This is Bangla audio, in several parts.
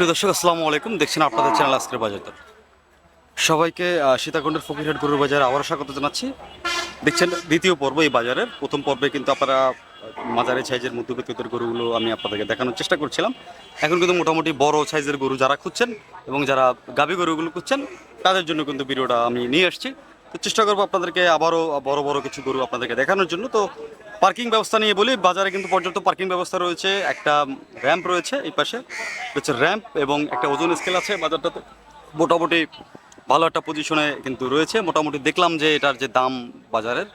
প্রিয় দর্শক, আসসালামু আলাইকুম। দেখছেন আপনাদের চ্যানেল আজকের বাজার দর। সবাইকে সীতাকুণ্ডের ফকিরহাট গরুর বাজারে আবারও স্বাগত জানাচ্ছি। দেখছেন, দ্বিতীয় পর্ব এই বাজারের। প্রথম পর্বে কিন্তু আপনারা মাঝারি সাইজের মধ্যবিত্তদের গরুগুলো আমি আপনাদেরকে দেখানোর চেষ্টা করছিলাম। এখন কিন্তু মোটামুটি বড় সাইজের গরু যারা খুঁজছেন এবং যারা গাভী গরুগুলো খুঁজছেন, তাদের জন্য কিন্তু ভিডিওটা আমি নিয়ে আসছি। চেষ্টা করব আপনাদেরকে আবারও বড় বড় কিছু গরু আপনাদেরকে দেখানোর জন্য। তো পার্কিং ব্যবস্থা নিয়ে বলি, বাজারে কিন্তু পর্যাপ্ত পার্কিং ব্যবস্থা রয়েছে, একটা র্যাম্প রয়েছে এই পাশে হচ্ছে র্যাম্প এবং একটা ওজন স্কেল আছে বাজারটাতে। মোটামুটি ভালো একটা পজিশনে কিন্তু রয়েছে, মোটামুটি দেখলাম যে এটার যে দাম বাজারের,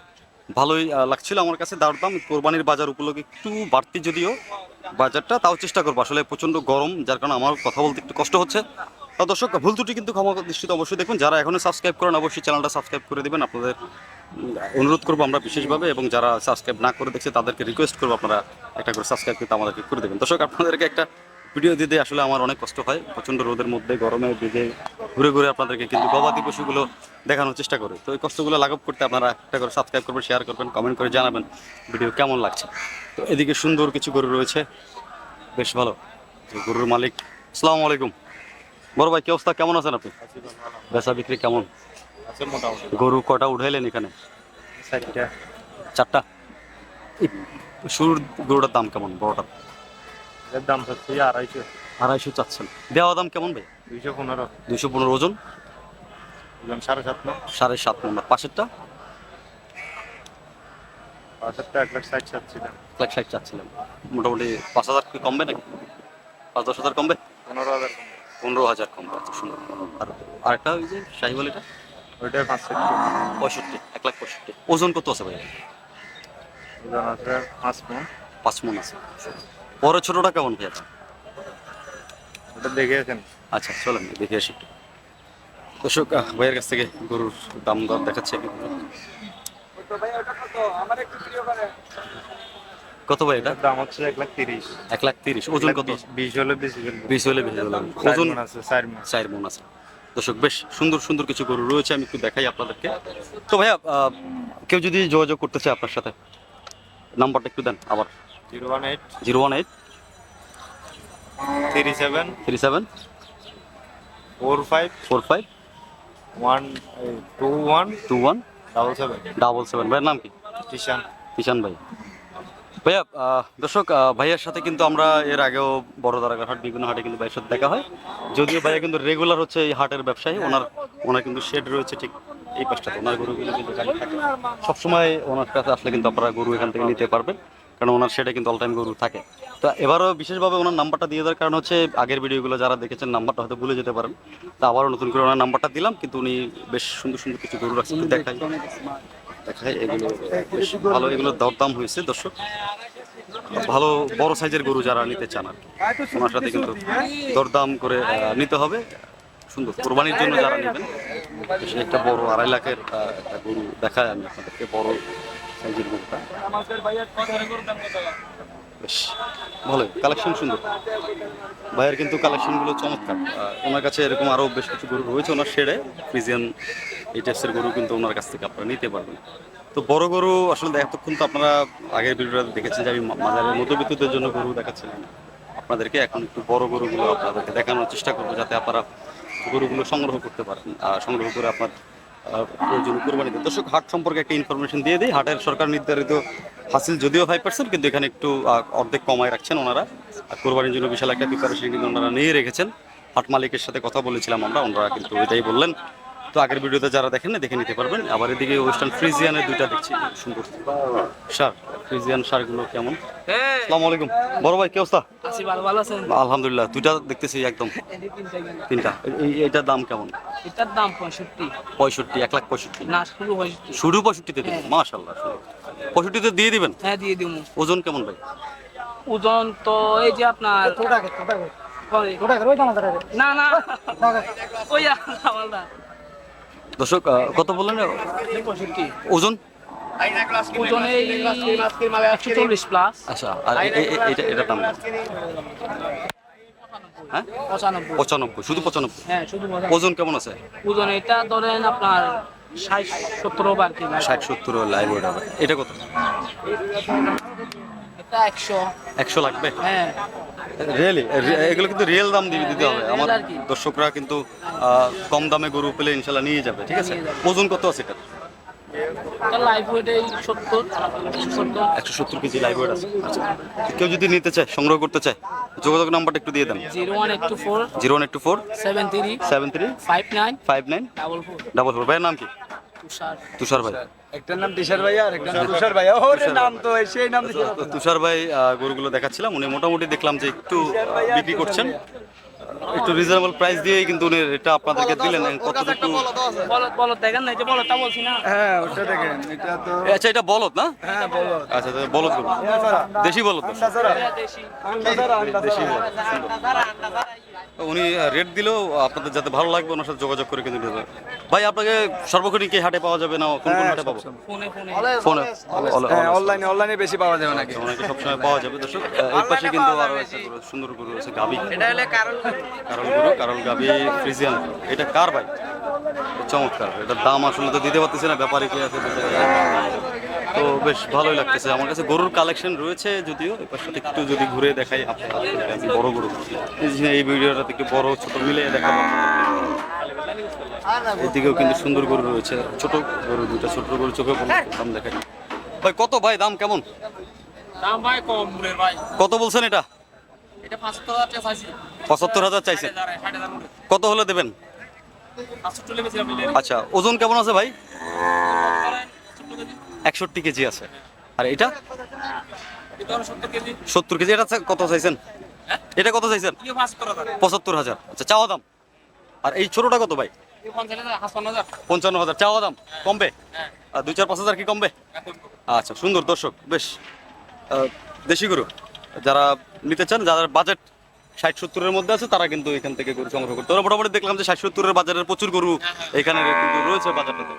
ভালোই লাগছিল আমার কাছে দাঁড় দাম। কোরবানির বাজার উপলক্ষে একটু বাড়তি যদিও বাজারটা, তাও চেষ্টা করব। আসলে প্রচণ্ড গরম, যার কারণে আমার কথা বলতে একটু কষ্ট হচ্ছে। দর্শক, ভুল ত্রুটি কিন্তু ক্ষমা দৃষ্টিতে অবশ্যই দেখুন। যারা এখনও সাবস্ক্রাইব করেন, অবশ্যই চ্যানেলটা সাবস্ক্রাইব করে দেবেন। আপনাদের অনুরোধ করব আমরা বিশেষভাবে এবং যারা সাবস্ক্রাইব না করে দেখছে, তাদেরকে রিকোয়েস্ট করব আপনারা একটা করে সাবস্ক্রাইব কিন্তু আমাদেরকে করে দেবেন। দর্শক, আপনাদেরকে একটা ভিডিও দিতে আসলে আমার অনেক কষ্ট হয়। প্রচণ্ড রোদের মধ্যে, গরমে বেঁধে ঘুরে ঘুরে আপনাদেরকে কিন্তু গবাদি পশুগুলো দেখানোর চেষ্টা করি। তো এই কষ্টগুলো লাঘব করতে আপনারা একটা করে সাবস্ক্রাইব করবেন শেয়ার করবেন কমেন্ট করে জানাবেন ভিডিও কেমন লাগছে। তো এদিকে সুন্দর কিছু গরু রয়েছে। বেশ ভালো। গরুর মালিক, আসসালামু আলাইকুম। বড় ভাই কি অবস্থা? কেমন আছেন আপনি? বেচা বিক্রি কেমন? গরু কটা উঠাইলেন এখানে? চারটা। শুরুর গরুটার দাম কেমন বড়টার দাম হচ্ছে আড়াইশো। আড়াইশো চাচ্ছেন। দেওয়া দাম কেমন ভাই? দুইশো পনেরো। দুইশো পনেরো ওজন? ওজন সাড়ে সাত না সাড়ে সাত নম্বর পাশেরটা? পাঁচশোটা এক লাখ ষাট সাত ছিলাম এক লাখ ষাট চাচ্ছিলাম। মোটামুটি পাঁচ হাজার কি কমবে নাকি? পাঁচ দশ হাজার কমবে? পনেরো হাজার কম। পনেরো হাজার কমবে আচ্ছা সুন্দর। আর আরেকটা ওই যে শাহিওয়াল এটা? ওইটাই পাঁচশো পঁয়ষট্টি এক লাখ পঁয়ষট্টি। ওজন কত আছে ভাই? ওজন আছে পাঁচ মন। পাঁচ মন আছে। বড় ছোটটা কেমন ভাই এটা? ওটা দেখেছেন আচ্ছা চলেন দেখে আসি একটু। দর্শক ভাইয়ের কাছ থেকে গরুর দাম দর দেখাচ্ছে। কত ভাই এটা? দাম হচ্ছে এক লাখ তিরিশ। এক লাখ তিরিশ। ওজন কত? বিশ- হলে বেশি বিশ। হলে বেশি ওজন আছে চার চার মন আছে। দর্শক বেশ সুন্দর সুন্দর কিছু গরু রয়েছে আমি একটু দেখাই আপনাদেরকে। তো ভাইয়া কেউ যদি যোগাযোগ করতে চায় আপনার সাথে নাম্বারটা একটু দেন আবার। Zero one eight. Zero one eight. Three seven. Three seven. Four five. Four five. One two one. Two one. Double seven. Double seven. ভাইয়ের নাম কি? টিশান কিষান ভাই। ভাইয়া দর্শক ভাইয়ার সাথে কিন্তু আমরা এর আগেও বড় দারাগার হাট, বিভিন্ন হাটে কিন্তু ভাইয়ের সাথে দেখা হয়। যদিও ভাইয়া কিন্তু রেগুলার হচ্ছে এই হাটের ব্যবসায়ী, ওনার ওনার কিন্তু শেড রয়েছে ঠিক এই পাশটাতে। ওনার গরুগুলো কিন্তু সবসময় ওনার কাছে আসলে কিন্তু আপনারা গরু এখান থেকে নিতে পারবেন, কারণ ওনার শেডে কিন্তু অল টাইম গরু থাকে। তো এবারও বিশেষভাবে ওনার নাম্বারটা দিয়ে দেওয়ার কারণ হচ্ছে, আগের ভিডিওগুলো যারা দেখেছেন, নাম্বারটা হয়তো ভুলে যেতে পারেন। তো আবারও নতুন করে ওনার নাম্বারটা দিলাম, কিন্তু উনি বেশ সুন্দর সুন্দর কিছু গরু রাখছেন দেখাই দেখাই এগুলো বেশ ভালো এগুলো দরদাম হয়েছে, দর্শক। ভালো, বড় সাইজের গরু যারা নিতে চান আর ওনার সাথে কিন্তু দরদাম করে নিতে হবে। সুন্দর, কোরবানির জন্য যারা নেবেন সে একটা বড় আড়াই লাখের একটা গরু দেখায় আমি আপনাদেরকে, বড় সাইজের গরুটা। বেশ ভালোই কালেকশন সুন্দর। ভাইয়ের কিন্তু কালেকশনগুলো চমৎকার। ওনার কাছে এরকম আরও বেশ কিছু গরু রয়েছে ওনার শেডে। ফ্রিজিয়ান এই গরু কিন্তু ওনার কাছ থেকে আপনারা নিতে পারবেন। তো বড় গরু আসলে এতক্ষণ তো আপনারা আগের ভিডিওটা দেখেছেন যে আমি মা- মাঝারি মধ্যবিত্তদের জন্য গরু দেখাচ্ছিলাম। আপনাদেরকে এখন একটু বড় গরুগুলো আপনাদেরকে দেখানোর চেষ্টা করব যাতে আপনারা গরুগুলো সংগ্রহ করতে পারেন। আর সংগ্রহ করে আপনার আহ, প্রয়োজনীয় কোরবানিতে দর্শক হাট সম্পর্কে একটা ইনফরমেশন দিয়ে দিই। হাটের সরকার নির্ধারিত হাসিল যদিও ফাইভ পার্সেন্ট কিন্তু এখানে একটু অর্ধেক কমায় রাখছেন ওনারা। আর কোরবানির জন্য বিশাল একটা প্রিপারেশন কিন্তু ওনারা নিয়ে রেখেছেন। হাট মালিকের সাথে কথা বলেছিলাম আমরা ওনারা কিন্তু এটাই বললেন। তো আগের ভিডিওতে যারা দেখেন না দেখে নিতে পারবেন। আবার এদিকে ওয়েস্টার্ন ফ্রিজিয়ানের দুইটা দেখছি। সুন্দর। সার ফ্রিজিয়ান সারগুলো কেমন? আসসালামু আলাইকুম। বড় ভাই কি অবস্থা? আছি ভালো ভালো আছেন? আলহামদুলিল্লাহ দুইটা দেখতেছি একদম। তিনটা। গেল। তিনটা এই- এইটার দাম কেমন? এটার দাম পঁয়ষট্টি। পঁয়ষট্টি এক লাখ পঁয়ষট্টি। না শুরু পঁয়ষট্টি শুরু পঁয়ষট্টিতে দিবেন? মাশাল্লাহ পঁয়ষট্টিতে দিয়ে দিবেন? হ্যাঁ দিয়ে দিব ওজন কেমন ভাই? ওজন তো এই যে আপনার ওই- না না। ওই আলাদা। দর্শক কত বললেন ওজন? আচ্ছা আর এটা দাম? হ্যাঁ? পঁচানব্বই। শুধু পঁচানব্বই? হ্যাঁ শুধু ওজন কেমন আছে? ওজন এটা ধরেন আপনার ষাট সত্তর ষাট সত্তর লাইভ এটা কত? এটা লাগবে? হ্যাঁ। রিয়েলি এগুলো কিন্তু রিয়েল দাম দিবে দিতে হবে। আমার দর্শকরা কিন্তু কম দামে গরু পেলে ইনশাল্লাহ নিয়ে যাবে ঠিক আছে? ওজন কত আছে এটা একশো সত্তর কেজি লাইভ ওয়েট আছে। আচ্ছা কেউ যদি নিতে চায় সংগ্রহ করতে চায় যোগাযোগ নাম্বারটা একটু দিয়ে দেন। Zero one eight two four zero one two four seven three seven three five nine five nine double four. Double four. ভাইয়ের নাম কি? তুষার। তুষার ভাই। একটার নাম টিশার ভাইয়া আর একটার নাম তুষার ভাইয়া। ওরে নাম তো সেই নাম তুষার ভাই গরুগুলো দেখাচ্ছিলাম। উনি মোটামুটি দেখলাম যে একটু বিক্রি করছেন। একটু রিজনেবল প্রাইস দিয়েই কিন্তু উনি এটা আপনাদেরকে দিলেন। কতটুকু বলো বলো দেখেন না এই যে বলতা বলছি না। হ্যাঁ ওটা দেখেন এটা তো আচ্ছা এটা বলদ না? হ্যাঁ বলো আচ্ছা তো বলদ দেশি বলদ না? এটা দেশি। দেশি বলদ তো উনি রেট দিলেও আপনাদের যাতে ভালো লাগবে ওনার সাথে যোগাযোগ করে কিন্তু নিতে হবে। ভাই আপনাকে সর্বক্ষণিক কি হাটে পাওয়া যাবে না কোন কোন হাটে পাবো? ফোনে হ্যাঁ অনলাইনে অনলাইনে বেশি পাওয়া যাবে নাকি? ওনাকে সবসময় পাওয়া যাবে দর্শক। পাশে কিন্তু আরও সুন্দর গরু আছে গাবি এটা হলে কারণ কারণ গরু কারণ গাবি ফ্রিজিয়ান। এটা কার ভাই? চমৎকার এটা দাম আসলে তো দিতে পারতেছি না ব্যাপারে কি আছে। তো বেশ ভালোই লাগতেছে। আমার কাছে গরুর কালেকশন রয়েছে যদিও পাশটাতে একটু যদি ঘুরে দেখাই আপনাদের বড় গরু। এই ভিডিওটাতে একটু বড় ছোট মিলে দেখাবো। এদিকেও কিন্তু সুন্দর গরু রয়েছে। ছোট গরু দুটো ছোট গরু চোখে দাম দেখাই। ভাই কত ভাই? দাম কেমন? দাম ভাই কম ভাই। কত বলছেন এটা? চাইছি। পঁচাত্তর হাজার চাইছেন? করে কত হলে দেবেন? আচ্ছা ওজন কেমন আছে ভাই? একষট্টি কেজি আছে। আর এটা? সত্তর কেজি। এটা কত চাইছেন? এটা কত চাইছেন? পঁচাত্তর হাজার। আচ্ছা চাওয়া দাম? আর এই ছোটটা কত ভাই? পঞ্চান্ন হাজার। চাওয়া দাম? কমবে? আর দুই চার পাঁচ হাজার কি কমবে? আচ্ছা সুন্দর দর্শক, বেশ। দেশি গরু। যারা নিতে চান যাদের বাজেট ষাট সত্তরের মধ্যে আছে, তারা কিন্তু এখান থেকে গরু সংগ্রহ করতে পারে মোটামুটি দেখলাম যে ষাট সত্তরের বাজারের প্রচুর গরু এখানে কিন্তু রয়েছে বাজারটাতে।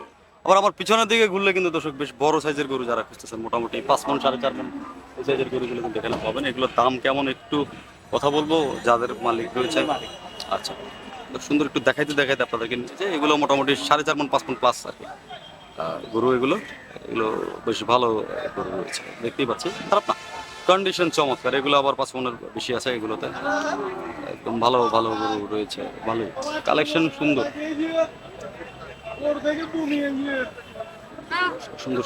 আবার আমার পিছনের দিকে ঘুরলে কিন্তু দর্শক বেশ বড় সাইজের গরু যারা খুঁজতেছেন, মোটামুটি পাঁচ মন, সাড়ে চার মন সাইজের গরুগুলো কিন্তু এখানে পাবেন। এগুলোর দাম কেমন একটু কথা বলব, যাদের মালিক রয়েছে। আচ্ছা সুন্দর একটু দেখাইতে দেখাইতে আপনাদেরকে যে এগুলো মোটামুটি সাড়ে চার মন, পাঁচ মন প্লাস আর কি। গরু এগুলো এগুলো বেশ ভালো গরু রয়েছে, দেখতেই পাচ্ছি খারাপ না কন্ডিশন চমৎকার। এগুলো আবার পাঁচ মনের বেশি আছে এগুলোতে। একদম ভালো ভালো গরু রয়েছে, ভালোই। কালেকশন সুন্দর। সুন্দর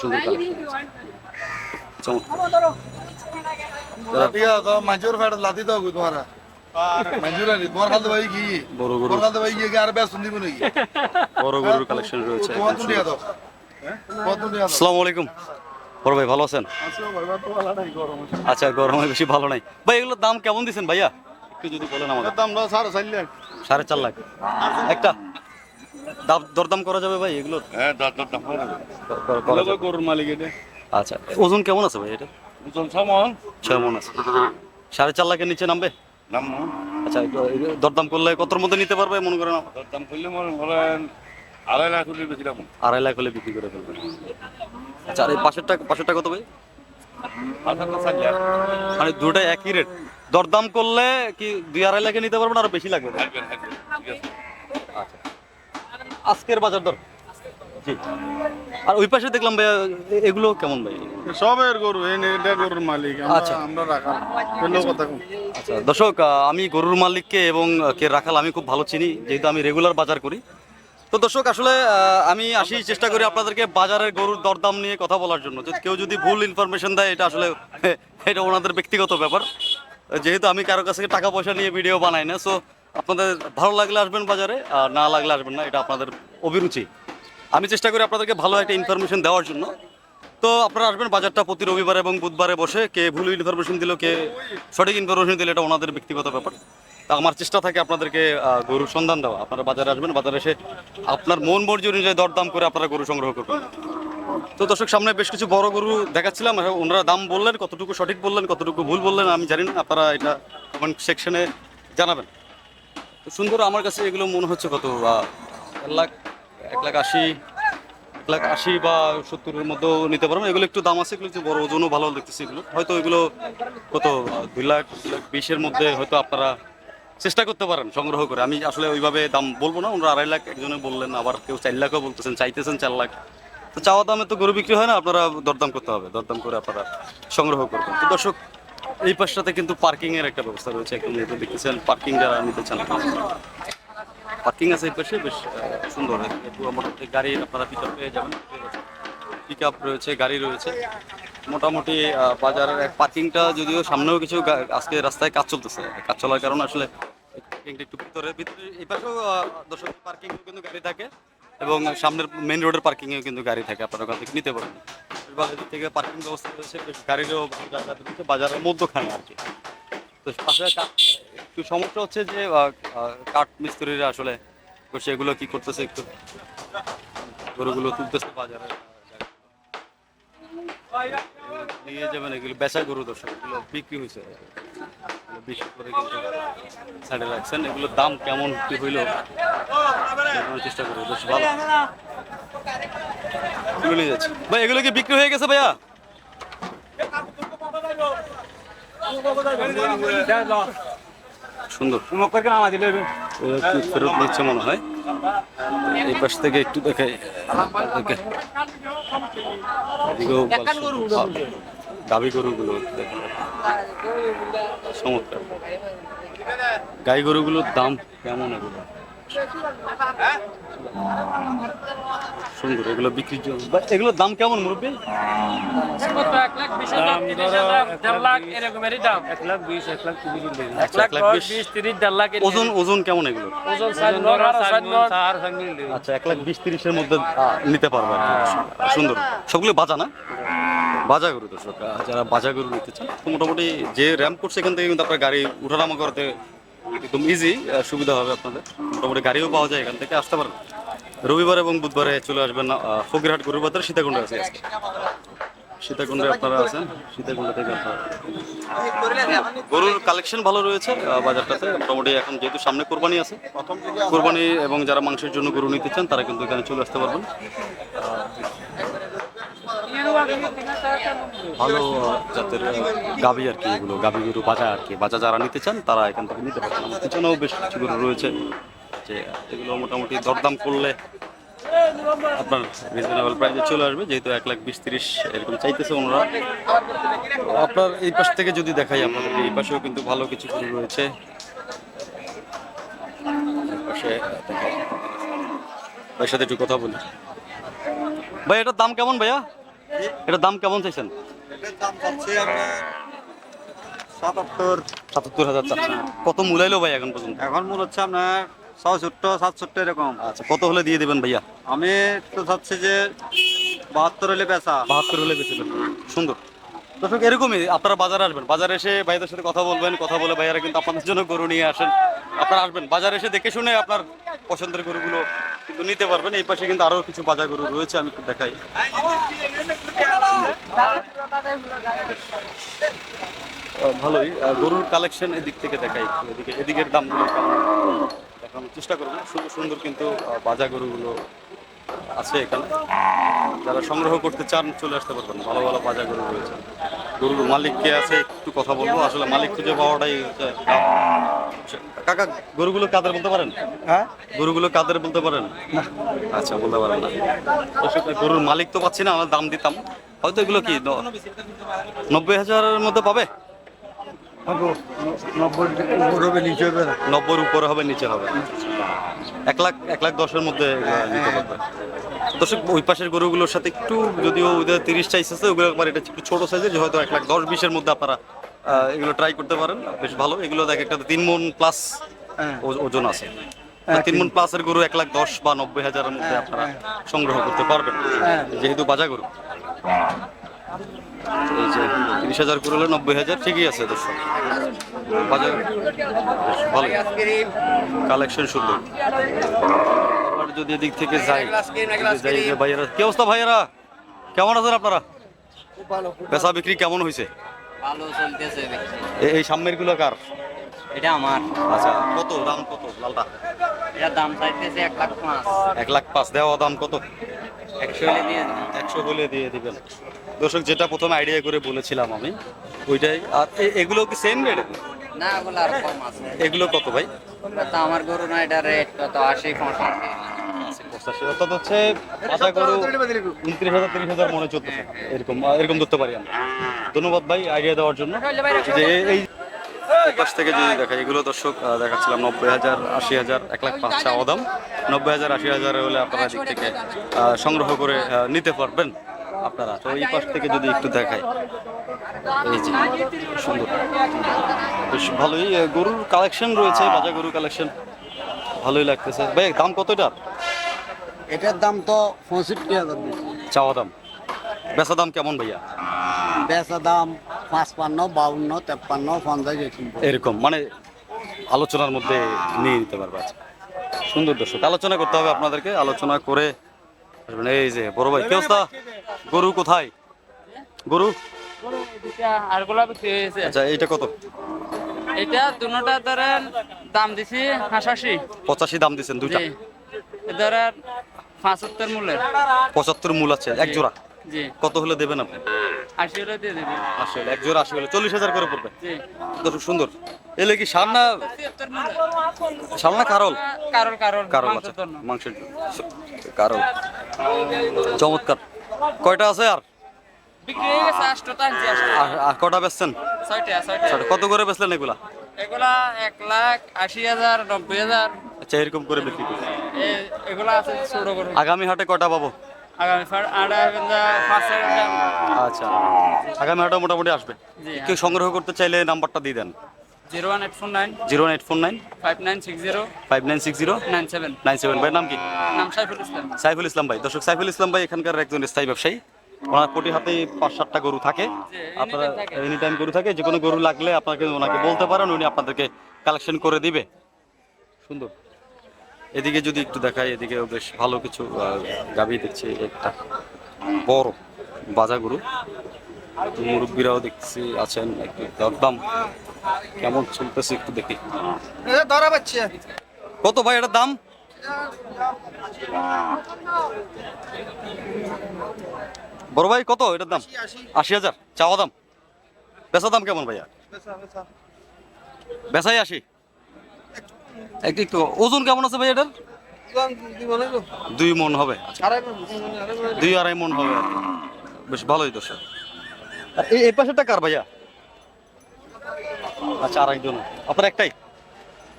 তোমারা। কালেকশন রয়েছে আলাইকুম। বড় ভাই ভালো আছেন? আচ্ছা গরম। আচ্ছা বেশি ভালো নাই। ভাই এগুলোর দাম কেমন দিচ্ছেন ভাইয়া? একটু যদি বলেন আমাদের দাম সাড়ে চার লাখ। সাড়ে চার লাখ। একটা। দরদাম করা যাবে ভাই এগুলো? হ্যাঁ দর দর করা যাবে। গরুর মালিক এটা। আচ্ছা ওজন কেমন আছে ভাই এটা? বুঝুন সামন ছয় মন আছে। সাড়ে চার লাখের নিচে নামবে? নাম আচ্ছা দরদাম করলে কতর মধ্যে নিতে পারবে মনে করেন দর দাম করলে মনে করেন আড়াই লাখ হলে বেশি আড়াই লাখ হলে বিক্রি করে ফেলবেন। আচ্ছা আর এই পাশেরটা পাশেরটা কত ভাই? মানে দুটাই একই রেট দরদাম করলে কি দুই আড়াই লাখে নিতে পারবেন আরও বেশি লাগবে? আচ্ছা। আজকের বাজার দর? জি। আর ওই পাশে দেখলাম ভাই এগুলো কেমন ভাই? সবের গরু এটা গরুর মালিক আচ্ছা। আমরা কথা আচ্ছা দর্শক আমি গরুর মালিককে এবং কে রাখাল আমি খুব ভালো চিনি যেহেতু আমি রেগুলার বাজার করি। তো দর্শক আসলে আমি আসি চেষ্টা করি আপনাদেরকে বাজারের গরুর দরদাম নিয়ে কথা বলার জন্য। যদি কেউ যদি ভুল ইনফরমেশন দেয় এটা আসলে এটা ওনাদের ব্যক্তিগত ব্যাপার। যেহেতু আমি কারও কাছ থেকে টাকা পয়সা নিয়ে ভিডিও বানাই না সো আপনাদের ভালো লাগলে আসবেন বাজারে, আর না লাগলে আসবেন না, এটা আপনাদের অভিরুচি। আমি চেষ্টা করি আপনাদেরকে ভালো একটা ইনফরমেশন দেওয়ার জন্য। তো আপনারা আসবেন বাজারটা প্রতি রবিবার এবং বুধবারে বসে, কে ভুল ইনফরমেশন দিল, কে সঠিক ইনফরমেশন দিল, এটা ওনাদের ব্যক্তিগত ব্যাপার। তা আমার চেষ্টা থাকে আপনাদেরকে গরুর সন্ধান দেওয়া। আপনারা বাজারে আসবেন, বাজারে এসে আপনার মন মর্জি অনুযায়ী দরদাম করে আপনারা গরু সংগ্রহ করবেন। তো দর্শক, সামনে বেশ কিছু বড় গরু দেখাচ্ছিলাম ওনারা দাম বললেন, কতটুকু সঠিক বললেন, কতটুকু ভুল বললেন, আমি জানি না, আপনারা এটা কমেন্ট সেকশনে জানাবেন। তো সুন্দর, আমার কাছে এগুলো মনে হচ্ছে কত এক লাখ এক লাখ আশি, এক লাখ আশি বা সত্তরের মধ্যেও নিতে পারবেন। এগুলো একটু দাম আছে, এগুলো একটু বড় ওজনও ভালো দেখতেছি এগুলো। হয়তো এগুলো কত, দুই লাখ লাখ বিশের মধ্যে হয়তো আপনারা চেষ্টা করতে পারেন সংগ্রহ করে। আমি আসলে ওইভাবে দাম বলব না, ওনারা আড়াই লাখ, একজনে বললেন, আবার কেউ চার লাখও বলতেছেন, চাইতেছেন চার লাখ। তো চাওয়া দামে তো গরু বিক্রি হয় না, আপনারা দরদাম করতে হবে, দরদাম করে আপনারা সংগ্রহ করবেন। তো দর্শক এই পাশটাতে কিন্তু পার্কিং এর একটা ব্যবস্থা রয়েছে। একদম যেহেতু দেখতেছেন পার্কিং যারা নিতে চান পার্কিং আছে এই পাশে, বেশ সুন্দর। একটু মোটামুটি গাড়ি, আপনারা পিছন পেয়ে যাবেন। পিক আপ রয়েছে, গাড়ি রয়েছে। মোটামুটি বাজারের পার্কিংটা যদিও সামনেও কিছু আজকে রাস্তায় কাজ চলতেছে। কাজ চলার কারণে আসলে একটু ভিতরে ভিতরে, এই পাশেও দর্শক পার্কিং কিন্তু গাড়ি থাকে। এবং সামনের মেইন রোডের পার্কিংয়েও কিন্তু গাড়ি থাকে, আপনারা ওখান থেকে নিতে পারেন বাজার থেকে পার্কিং ব্যবস্থা রয়েছে গাড়িরও রয়েছে, বাজারের মধ্যখানে আর কি। তো একটু সমস্যা হচ্ছে যে কাঠ মিস্ত্রিরা আসলে সেগুলো কি করতেছে একটু। গরুগুলো তুলতেছে বাজারে। নিয়ে যাবেন এগুলো, বেচা গরু দর্শক, এগুলো বিক্রি হয়েছে। বিক্রি করে কিন্তু সাইডে রাখছেন। এগুলোর দাম কেমন কি হইল? জানার চেষ্টা করব বেশ ভালো। এগুলো নিয়ে যাচ্ছে। ভাই এগুলো কি বিক্রি হয়ে গেছে ভাইয়া? সুন্দর। এরা কি ফেরত নিচ্ছে মনে হয়? এই পাশ থেকে একটু দেখে এদিকেও গরুগুলো। চমৎকার। গাই গরুগুলোর দাম কেমন এগুলো? সুন্দর এগুলো বিক্রির জন্য। এগুলোর দাম কেমন মুরব্বী। ওজন ওজন কেমন এগুলো? আচ্ছা এক লাখ বিশ তিরিশের মধ্যে নিতে পারবে সুন্দর। সবগুলো বাজা না? বাজা গরু দর্শক যারা বাজা গরু নিতে চান তো মোটামুটি যে র্যাম্প করছে এখান থেকে কিন্তু আপনার গাড়ি উঠানামা করতে একদম ইজি সুবিধা হবে আপনাদের। মোটামুটি গাড়িও পাওয়া যায় এখান থেকে, আসতে পারেন রবিবার এবং বুধবারে চলে আসবেন ফকিরহাট গরুর বাজার সীতাকুণ্ডে আছে আজকে। সীতাকুণ্ডে আপনারা আছেন, সীতাকুণ্ড থেকে আপনারা গরুর কালেকশন ভালো রয়েছে বাজারটাতে। মোটামুটি এখন যেহেতু সামনে কোরবানি আছে, কোরবানি এবং যারা মাংসের জন্য গরু নিতে চান, তারা কিন্তু এখানে চলে আসতে পারবেন। ভালো জাতের গাভী আর কি, এগুলো গাভী গরু বাজা আর কি। বাজা যারা নিতে চান, তারা এখান থেকে নিতে পারবেন। আমার পিছনেও বেশ কিছু গরু রয়েছে। যে এগুলো মোটামুটি দরদাম করলে আপনার রিজনেবল প্রাইসে চলে আসবে। যেহেতু এক লাখ বিশ তিরিশ এরকম চাইতেছে ওনারা। আপনার এই পাশ থেকে যদি দেখাই আপনাদের, এই পাশেও কিন্তু ভালো কিছু গরু রয়েছে। ভাইয়ের সাথে একটু কথা বলি। ভাই, এটার দাম কেমন ভাইয়া? এটার দাম কেমন চাইছেন? সাতাত্তর। সাতাত্তর হাজার চাচ্ছেন। কত মূলাইলো ভাই এখন পর্যন্ত? এখন মনে হচ্ছে আপনার ছয়ষট্টি সাতষট্টি এরকম। আচ্ছা কত হলে দিয়ে দেবেন ভাইয়া? আমি তো চাচ্ছি যে বাহাত্তর হলে বেচা। বাহাত্তর হলে বেশি সুন্দর। দর্শক এরকমই আপনারা বাজারে আসবেন। বাজারে এসে ভাইদের সাথে কথা বলবেন কথা বলে ভাইয়ারা কিন্তু আপনাদের জন্য গরু নিয়ে আসেন। আপনারা আসবেন। বাজারে এসে দেখে শুনে আপনার পছন্দের গরুগুলো কিন্তু নিতে পারবেন। এই পাশে কিন্তু আরও কিছু বাজার গরু রয়েছে, আমি একটু দেখাই। ভালোই। গরুর কালেকশন এদিক থেকে দেখাই। এদিকে এদিকের দামগুলো দেখানোর চেষ্টা করব। সুন্দর সুন্দর কিন্তু বাজা গরুগুলো আছে এখানে। যারা সংগ্রহ করতে চান, চলে আসতে পারবেন। ভালো ভালো বাজার গরু রয়েছে। গরুর মালিক কে আছে একটু কথা বলব। আসলে মালিক খুঁজে পাওয়াটাই কাকা গরুগুলো কাদের বলতে পারেন? হ্যাঁ? গরুগুলো কাদের বলতে পারেন? আচ্ছা বলতে পারেন না। গরুর মালিক তো পাচ্ছি না আমরা দাম দিতাম। হয়তো এগুলো কি নব্বই হাজারের মধ্যে পাবে? নব্বই হবে নিচে হবে না। নব্বইয়ের উপরে হবে নিচে হবে। এক লাখ এক লাখ দশের মধ্যে নিতে পারবে। দর্শক ওই পাশের গরুগুলোর সাথে একটু যদিও ওদের তিরিশ আছে ওগুলো একবার এটা একটু ছোট সাইজের যে হয়তো এক লাখ দশ বিশের মধ্যে আপনারা এগুলো ট্রাই করতে পারেন। বেশ ভালো। এগুলো দেখ একটা তিন মন প্লাস হ্যাঁ। ওজন আছে। তিন মন প্লাসের গরু এক লাখ দশ বা নব্বই হাজারের মধ্যে আপনারা সংগ্রহ করতে পারবেন। হ্যাঁ। যেহেতু বাজা গরু। এই যে তিরিশ হাজার করে হলে নব্বই হাজার ঠিকই আছে দর্শক। বাজার বেশ ভালো কালেকশন সুন্দর। আবার যদি এদিক থেকে যাই যাই যে ভাইয়েরা কি অবস্থা ভাইয়েরা? কেমন আছেন আপনারা? পেশা বিক্রি কেমন হয়েছে ভালো চলতেছে এই সামনেরগুলো কার? এটা আমার। আচ্ছা কত? দাম কত লালটা? এটা দাম চাইতেছে এক লাখ পাঁচ। এক লাখ পাঁচ দেওয়া দাম কত? একশো হলে দিয়ে একশো বলে দিয়ে দিবেন। দর্শক যেটা প্রথমে আইডিয়া করে বলেছিলাম আমি ওইটাই। আর এগুলো কি সেম রেট না ওগুলো আর কম আছে। এগুলো কত ভাই? আমার গরু না, এটা রেট কত অর্থাৎ হচ্ছে উনত্রিশ হাজার, তিরিশ হাজার মনে এরকম এরকম ধরতে পারি ধন্যবাদ ভাই দেওয়ার জন্য। এই পাশ থেকে যদি এগুলো দর্শক দেখাচ্ছিলাম নব্বই হাজার, আশি হাজার, এক লাখ পাঁচ নব্বই হাজার, আশি হাজার হলে আপনারা দিক থেকে সংগ্রহ করে নিতে পারবেন আপনারা। তো এই পাশ থেকে যদি একটু দেখাই। এই যে সুন্দর। বেশ ভালোই গরুর কালেকশন রয়েছে বাজা গরুর কালেকশন ভালোই লাগতেছে। ভাই দাম কত এটার? এটার দাম তো পঁয়ষট্টি হাজার চাওয়া দাম। বেচা দাম কেমন ভাইয়া? বেচা দাম পাঁচপান্ন বাউন্ন তেপ্পান্ন পঞ্চাশ এরকম। এরকম মানে আলোচনার মধ্যে নিয়ে নিতে পারবে। আচ্ছা সুন্দর দর্শক আলোচনা করতে হবে আপনাদেরকে আলোচনা করে আসবেন। এই যে বড় ভাই কি অবস্থা? গরু কোথায়? গরু? আর হয়েছে আচ্ছা এইটা কত? এটা দুটা ধরেন দাম দিছি হাসাশি পঁচাশি দাম দিচ্ছেন দুইটা? ধরেন পাঁচাত্তর মূল্যের। পঁচাত্তর মূল আছে এক জোড়া? জি। কত হলে দেবেন আপনি? আশি হলে দিয়ে দিবি। আশি হলে এক জোড়া আশি হলে চল্লিশ হাজার করে পড়বে। জি। দর্শক সুন্দর। এলে কি সার না সার না কারল? কারল কারল কারল আছে মাংসের কারল। চমৎকার। কয়টা আছে আর? বিক্রি হয়ে গেছে আর- কটা বেচছেন? ছয়টা ছয়টা। ছয়টা। কত করে বেচলেন এগুলা? এগুলা এক লাখ আশি হাজার নব্বই হাজার। আচ্ছা এরকম করে বিক্রি করছি এগুলা আছে ছোট করে। আগামী হাটে কটা পাবো? আগামী আচ্ছা। আগামী হাটে মোটামুটি আসবে। কেউ সংগ্রহ করতে চাইলে নাম্বারটা দিয়ে দেন। Zero one eight four nine. Zero eight four nine. Five nine six zero. Five nine six zero. Nine seven. Nine seven. ভাই নাম কি? নাম সাইফুল ইসলাম। সাইফুল ইসলাম ভাই। দর্শক সাইফুল ইসলাম ভাই এখানকার একজন স্থায়ী ব্যবসায়ী। ওনার কোটি হাতে পাঁচ সাতটা গরু থাকে। আপনারা এনি টাইম গরু থাকে যে কোনো গরু লাগলে আপনাকে ওনাকে বলতে পারেন উনি আপনাদেরকে কালেকশন করে দিবে। সুন্দর। এদিকে যদি একটু দেখাই এদিকেও বেশ ভালো কিছু গাভী দেখছি একটা বড় বাজা গরু। মুরব্বীরাও দেখছি আছেন একটু দরদাম কেমন চলতেছে একটু দেখি। কত ভাই এটার দাম? বড় ভাই কত? এটার দাম? আশি হাজার? চাওয়া দাম? বেচা দাম কেমন ভাইয়া? বেচাই একটু একটু ওজন কেমন আছে ভাই এটার? দুই মন হবে। আচ্ছা, দুই আড়াই মন। হবে বেশ ভালোই দোষ এই এই পাশেরটা কার ভাইয়া? আচ্ছা আরেকজন আপনার একটাই?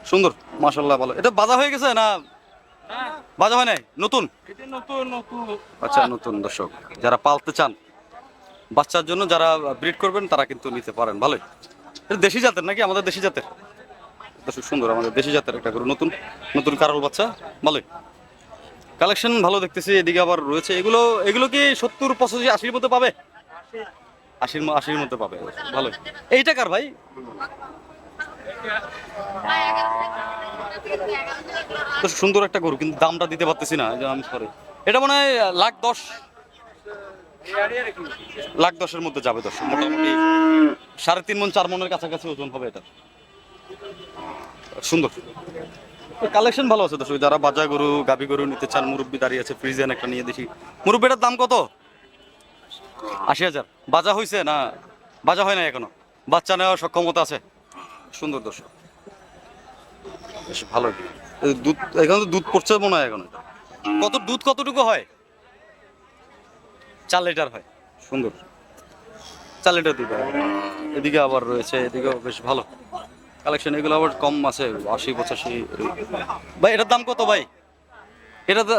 সুন্দর মাশাল্লাহ ভালো। এটা বাজা হয়ে গেছে না বাজা হয় নাই? নতুন? এটা নতুন নতুন। আচ্ছা নতুন দর্শক যারা পালতে চান বাচ্চার জন্য যারা ব্রিড করবেন তারা কিন্তু নিতে পারেন ভালোই। দেশি জাতের নাকি? আমাদের দেশি জাতের? দর্শক সুন্দর আমাদের দেশি জাতের একটা গরু নতুন নতুন কারল বাচ্চা ভালোই। কালেকশন ভালো দেখতেছি এদিকে আবার রয়েছে। এগুলো এগুলো কি সত্তর পঁচাশি আশির মধ্যে পাবে? আশির আশির মধ্যে পাবে ভালোই। এইটা কার ভাই? তো সুন্দর একটা গরু, কিন্তু দামটা দিতে পারতেছি না আমি সরি। এটা মনে হয় লাখ দশ। লাখ দশের মধ্যে যাবে দশ, মোটামুটি সাড়ে তিন মন, চার মনের কাছাকাছি ওজন হবে এটা। সুন্দর। কালেকশন ভালো আছে দর্শক, যারা বাজা গরু, গাভী গরু নিতে চান, মুরব্বি দাঁড়িয়ে আছে ফ্রিজেন একটা নিয়ে দেখি। মুরব্বিটার দাম কত? আশি হাজার। বাজা হয়েছে না? বাজা হয় না এখনও? বাচ্চা নেওয়ার সক্ষমতা আছে? সুন্দর দর্শক। বেশ ভালো দুধ এখানে তো দুধ পড়ছে মনে হয় এখন কত দুধ কতটুকু হয়? চার লিটার হয়। সুন্দর। চার লিটার দুধ এদিকে আবার রয়েছে এদিকেও বেশ ভালো। কালেকশন এগুলো আবার কম আছে আশি পঁচাশি। ভাই এটার দাম কত ভাই? এটা তো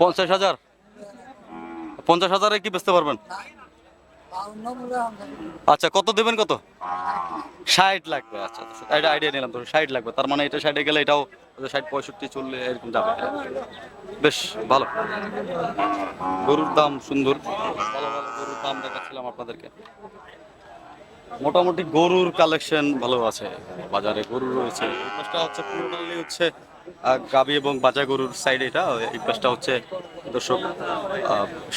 পঞ্চাশ হাজার। পঞ্চাশ হাজারে কি বেচতে পারবেন? আচ্ছা কত দেবেন কত? ষাট লাগবে আচ্ছা এটা আইডিয়া নিলাম, তো ষাট লাগবে। তার মানে এটা ষাটে গেলে এটাও ষাট, পঁয়ষট্টি চললে এরকম যাবে। বেশ, ভালো। গরুর দাম সুন্দর। ভালো ভালো গরুর দাম দেখাচ্ছিলাম আপনাদেরকে। মোটামুটি গরুর কালেকশন ভালো আছে। বাজারে গরু রয়েছে। হচ্ছে পুরোটাই হচ্ছে গাভী এবং বাজা গরুর সাইড এটা, এই পাশটা হচ্ছে দর্শক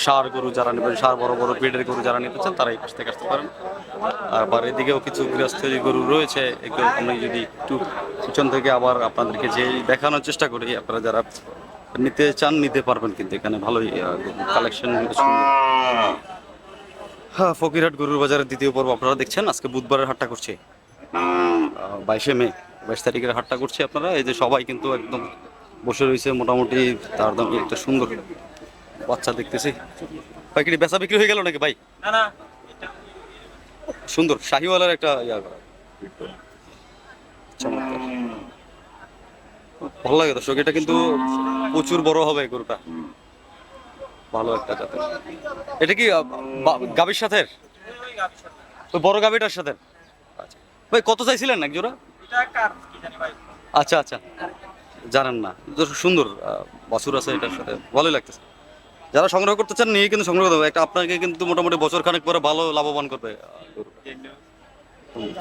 ষাঁড় গরু যারা নেবেন ষাঁড় বড় বড় ব্রিডের গরু যারা নিতে চান, তারা এই পাশ থেকে আসতে পারেন। আবার এদিকেও কিছু গৃহস্থলী গরু রয়েছে, এগুলো আমি যদি একটু পিছন থেকে আবার আপনাদেরকে যে দেখানোর চেষ্টা করি, আপনারা যারা নিতে চান, নিতে পারবেন কিন্তু এখানে ভালোই কালেকশন হ্যাঁ ফকিরহাট গরুর বাজারের দ্বিতীয় পর্ব আপনারা দেখছেন, আজকে বুধবারের হাটটা করছে। বাইশে মে। বাইশ তারিখের হাটটা করছে আপনারা। এই যে সবাই কিন্তু একদম বসে রয়েছে মোটামুটি তার দাম একটা সুন্দর বাচ্চা দেখতেছি। ভাই কি বেচা বিক্রি হয়ে গেল নাকি ভাই? না না। সুন্দর শাহিওয়ালার একটা ইয়া করা। চমৎকার ভালো লাগে দর্শক এটা কিন্তু প্রচুর বড় হবে গরুটা। ভালো একটা জাতের। এটা কি গাভীর সাথে। ওই বড় গাভীটার সাথে? আচ্ছা ভাই কত চাইছিলেন এক জোড়া? আচ্ছা আচ্ছা। জানেন না। সুন্দর বাছুর আছে এটার সাথে। ভালোই লাগতেছে। যারা সংগ্রহ করতে চান, নিয়ে কিন্তু সংগ্রহ করতে একটা আপনাকে কিন্তু মোটামুটি বছর খানেক পরে ভালো লাভবান করবে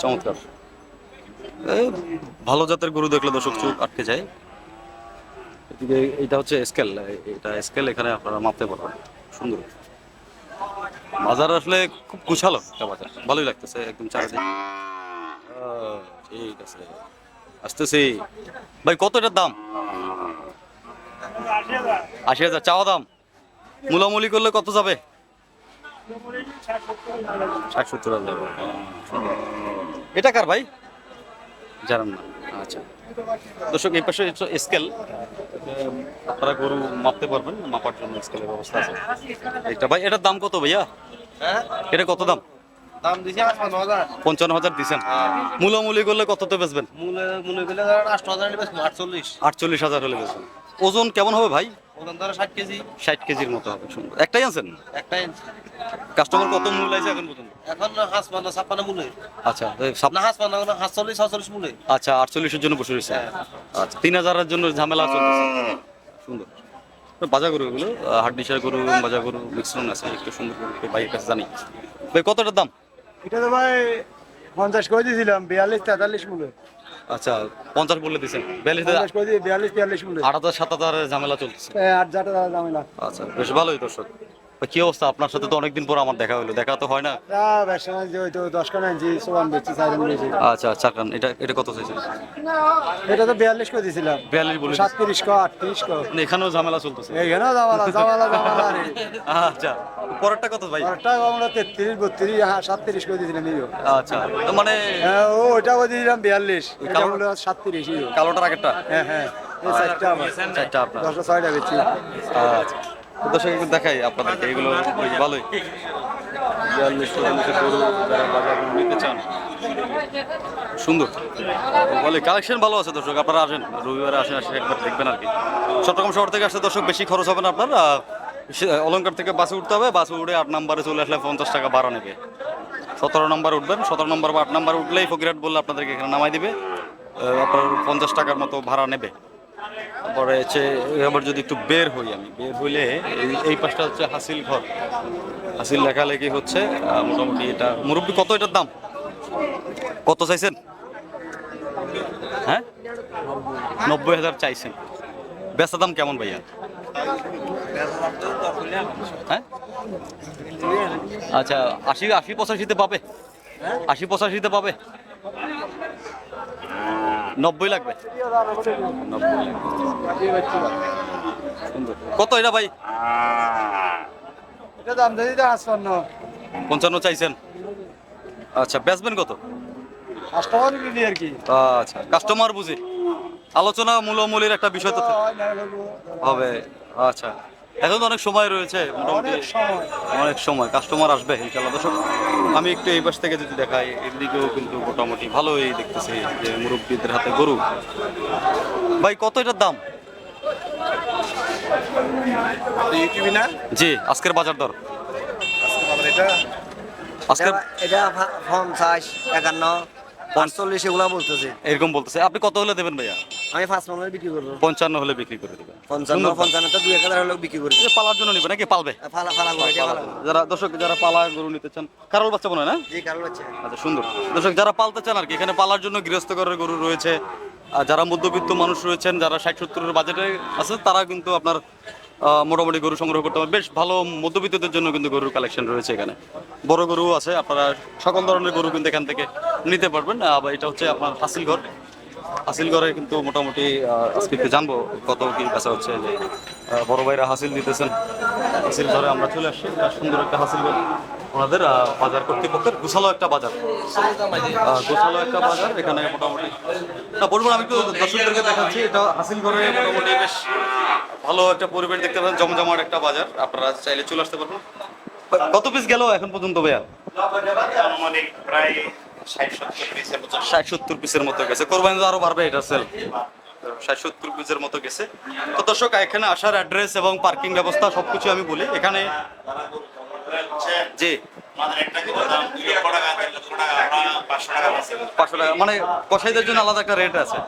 চমৎকার। ভালো জাতের গরু দেখলে দর্শক চোখ আটকে যায়। এদিকে এটা হচ্ছে স্কেল। এটা স্কেল এখানে আপনারা মাপতে পারবেন। সুন্দর। বাজার আসলে খুব গুছালো একটা বাজার। ভালোই লাগতেছে, একদম চারিদিকে। ঠিক আছে। আসতেছি। ভাই কত এটার দাম? আশি হাজার চাওয়া দাম। মূলামূলি করলে কত যাবে? ষাট সত্তর হাজার। এটা কার ভাই? জানেন না। আচ্ছা। দর্শক এই পাশে স্কেল। আপনারা গরু মাপতে পারবেন মাপার জন্য স্কেলের ব্যবস্থা আছে। এটা ভাই এটার দাম কত ভাইয়া? হ্যাঁ? এটা কত দাম? দাম দিছি আটপান্ন হাজার। পঞ্চান্ন হাজার দিচ্ছেন মূলামূলি করলে কততে বেচবেন? মূলে মূলে গেলে ধরেন আষ্ট হাজার নিবে আটচল্লিশ। আটচল্লিশ হাজার হলে বেচবেন। ওজন কেমন হবে ভাই? ওখান ধরে ষাট কেজি। ষাট কেজির মতো হবে সুন্দর। একটাই আনছেন? একটা ইঞ্চি কাস্টমার কত মূল আছে এখন পর্যন্ত? এখন হাঁস পান্ন ছাপ্পান্ন মূলে। আচ্ছা না হাঁস পান্ন হাঁস চল্লিশ সাতচল্লিশ মূলে। আচ্ছা আটচল্লিশের জন্য বসে রয়েছে। আচ্ছা তিন হাজারের জন্য ঝামেলা চলতেছে। সুন্দর। বাজা গরু এগুলো হাড্ডিসার গরু বাজা গরু মিশ্রণ আছে একটু সুন্দর গরু বাইরের কাছে জানি। ভাই কতটার দাম? এটা তো ভাই পঞ্চাশ করে দিয়েছিলাম বিয়াল্লিশ তেতাল্লিশ মূল্য আচ্ছা পঞ্চাশ বলে দিচ্ছেন বিয়াল্লিশ বিয়াল্লিশ তিয়াল্লিশ মূল্য আট হাজার সাত হাজার ঝামেলা চলছে আট হাজার ঝামেলা। আচ্ছা বেশ ভালোই দর্শক। কি অবস্থা? আপনার সাথে তো অনেকদিন পর আমার দেখা হলো। দেখা তো হয় না? বেচি আচ্ছা আচ্ছা কারণ এটা এটা কত চাইছেন? এটা তো বিয়াল্লিশ করে দিয়েছিলাম বিয়াল্লিশ বলে সাতত্রিশ কো আটত্রিশ কো। এখানেও ঝামেলা চলতেছে। এইখানেও জামালা জামালা জামালা রে। আচ্ছা পরেরটা কত ভাই? আরেকটা আমরা তেত্রিশ বত্রিশ হ্যাঁ সাতত্রিশ করে দিয়েছিলাম ইও আচ্ছা তো মানে হ্যাঁ ও ওইটা করে দিয়েছিলাম বিয়াল্লিশ। সাতত্রিশ ইও কালোটার আগেরটা? হ্যাঁ হ্যাঁ চারটা আমার। চারটা আপনার। দশটা ছয়টা বেচছি। আচ্ছা। দর্শক একটু দেখাই আপনাদেরকে, এগুলো বেশ ভালোই। বিয়াল্লিশ চুয়াল্লিশে চান। সুন্দর। বলে কালেকশন ভালো আছে দর্শক, আপনারা আসেন, রবিবারে আসেন, আসে একবার দেখবেন আর কি। চট্টগ্রাম শহর থেকে আসলে দর্শক বেশি খরচ হবে না আপনার অলংকার থেকে বাসে উঠতে হবে, বাসে উঠে আট নাম্বারে চলে আসলে পঞ্চাশ টাকা ভাড়া নেবে। সতেরো নম্বর উঠবেন, সতেরো নম্বর বা আট নম্বর উঠলেই ফকিরহাট বললে আপনাদেরকে এখানে নামাই দিবে। আপনার পঞ্চাশ টাকার মতো ভাড়া নেবে। তারপরে হচ্ছে এবার যদি একটু বের হই আমি, বের হইলে এই পাশটা হচ্ছে হাসিল ঘর। হাসিল লেখালেখি হচ্ছে মোটামুটি এটা, মুরব্বী কত এটার দাম? কত চাইছেন? হ্যাঁ? নব্বই হাজার চাইছেন। বেচা দাম কেমন ভাইয়া? হ্যাঁ? আচ্ছা আশি আশি পঁচাশিতে পাবে। আশি পঁচাশিতে পাবে। নব্বই লাগবে। কত এটা ভাই? পঞ্চান্ন চাইছেন। আচ্ছা বেচবেন কত? কাস্টমার আর কি। আচ্ছা কাস্টমার বুঝি। আলোচনা মূলমূলির একটা বিষয় তো হবে আচ্ছা। এখন তো অনেক সময় রয়েছে মোটামুটি অনেক সময়। অনেক সময় কাস্টমার আসবে ইনশাল্লাহ দর্শক আমি একটু এই পাশ থেকে যদি দেখাই এদিকেও কিন্তু মোটামুটি ভালোই দেখতেছি যে মুরব্বীদের হাতে গরু। ভাই কত এটার দাম? জি আজকের বাজার দর। এটা? আজকের এটা পঞ্চাশ একান্ন। পাঁচচল্লিশ এগুলা বলতেছে। এরকম বলতেছে। আপনি কত হলে দেবেন ভাইয়া? আমি বিক্রি করব। পঞ্চান্ন হলে বিক্রি করে দেবেন। পঞ্চান্ন পঞ্চান্ন তো দুই এক হাজার হলে বিক্রি করি পালার জন্য নিবে নাকি? পালবে? এটা ফালা করে। যারা দর্শক যারা পালা গরু নিতে চান বাচ্চা মনে হয় না? জি হচ্ছে আচ্ছা সুন্দর। দর্শক যারা পালতে চান আর কি এখানে পালার জন্য গৃহস্থ ঘরের গরু রয়েছে। আর যারা মধ্যবিত্ত মানুষ রয়েছেন যারা ষাট সত্তরের বাজেটে আছে তারা কিন্তু আপনার মোটামুটি গরু সংগ্রহ করতে পারবে। বেশ ভালো মধ্যবিত্তদের জন্য কিন্তু গরুর কালেকশন রয়েছে এখানে। বড় গরু আছে আপনারা সকল ধরনের গরু কিন্তু এখান থেকে নিতে পারবেন। আবার এটা হচ্ছে আপনার হাসিল ঘর হাসিল ঘরে কিন্তু মোটামুটি আজকে একটু জানব কত কি বেচা হচ্ছে যে বড় ভাইরা হাসিল দিতেছেন। হাসিল ঘরে আমরা চলে আসছি। সুন্দর একটা হাসিল ঘর ওনাদের বাজার কর্তৃপক্ষের গুছালো একটা বাজার। গোছালো একটা বাজার, এখানে মোটামুটি না, বলব আমি একটু দর্শকদেরকে দেখাচ্ছি। এটা হাসিল করে মোটামুটি বেশ ভালো একটা পরিবেশ দেখতে পাচ্ছেন, জমজমাট একটা বাজার। আপনারা চাইলে চলে আসতে পারবেন। কত পিস গেল এখন পর্যন্ত ভাইয়া? প্রায় ষাট সত্তর পিসের মতো। গেছে। কোরবানি আরও বাড়বে, এটা সেল ষাট সত্তর পিসের মতো গেছে। তো দর্শক, এখানে আসার অ্যাড্রেস এবং পার্কিং ব্যবস্থা সবকিছু আমি বলি। এখানে জি। মানে কসাইদের জন্য আলাদা একটা রেট আছে।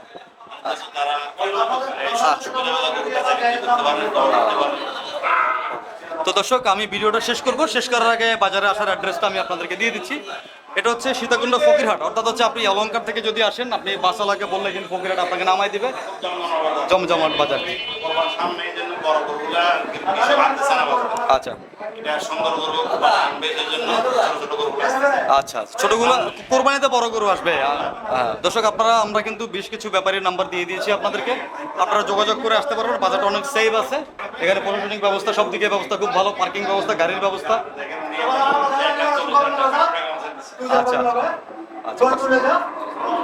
পারবেন তো দর্শক, আমি ভিডিওটা শেষ করব। শেষ করার আগে বাজারে আসার অ্যাড্রেসটা আমি আপনাদেরকে দিয়ে দিচ্ছি। এটা হচ্ছে সীতাকুণ্ড ফকিরহাট। অর্থাৎ হচ্ছে আপনি অলঙ্কার থেকে যদি আসেন, আপনি বাসালাকে বললে কিন্তু ফকিরহাট আপনাকে নামাই দিবে। জমজমাট বাজার। সামনে এই জন্য বড় গরুগুলা কিছু বাড়তেছে না আচ্ছা। এটা সুন্দর গরু আনবে সেই জন্য ছোট ছোট গরু আচ্ছা আচ্ছা। ছোটগুলো কোরবানিতে বড় গরু আসবে। দর্শক আপনারা আমরা কিন্তু বেশ কিছু ব্যাপারীর নাম্বার দিয়ে দিয়েছি আপনাদেরকে। আপনারা যোগাযোগ করে আসতে পারবেন। বাজারটা অনেক সেফ আছে। এখানে প্রশাসনিক ব্যবস্থা সব দিকে ব্যবস্থা খুব ভালো। পার্কিং ব্যবস্থা গাড়ির ব্যবস্থা। আচ্ছা আচ্ছা।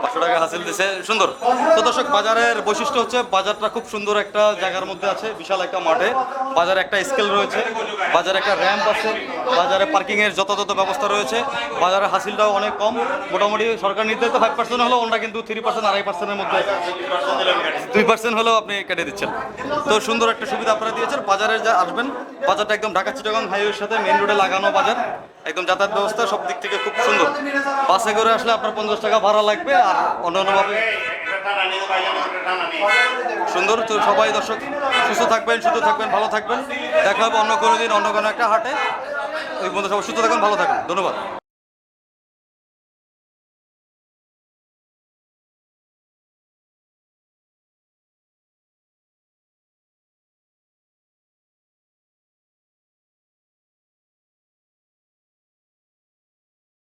পাঁচশো টাকা। হাসিল দিছে। সুন্দর। তো দর্শক, বাজারের বৈশিষ্ট্য হচ্ছে, বাজারটা খুব সুন্দর একটা জায়গার মধ্যে আছে, বিশাল একটা মাঠে। বাজারে একটা স্কেল রয়েছে, বাজারে একটা র্যাম্প আছে, বাজারে পার্কিং এর যথাযথ ব্যবস্থা রয়েছে। বাজারে হাসিলটাও অনেক কম। মোটামুটি সরকার নির্ধারিত ফাইভ পার্সেন্ট হলেও ওনারা কিন্তু থ্রি পার্সেন্ট আড়াই পার্সেন্টের মধ্যে দুই পার্সেন্ট হলেও আপনি কেটে দিচ্ছেন। তো সুন্দর একটা সুবিধা আপনারা দিয়েছেন। বাজারে যা আসবেন, বাজারটা একদম ঢাকা চিটাগাং হাইওয়ের সাথে মেইন রোডে লাগানো বাজার। একদম যাতায়াত ব্যবস্থা সব দিক থেকে খুব সুন্দর। বাসে করে আসলে আপনার পঞ্চাশ টাকা ভাড়া লাগবে আর অন্যান্যভাবে সুন্দর। তো সবাই দর্শক, সুস্থ থাকবেন সুস্থ থাকবেন, ভালো থাকবেন। দেখা হবে অন্য কোনো দিন, অন্য কোনো একটা হাটে। ওই বন্ধু সবাই সুস্থ থাকবেন, ভালো থাকবেন। ধন্যবাদ।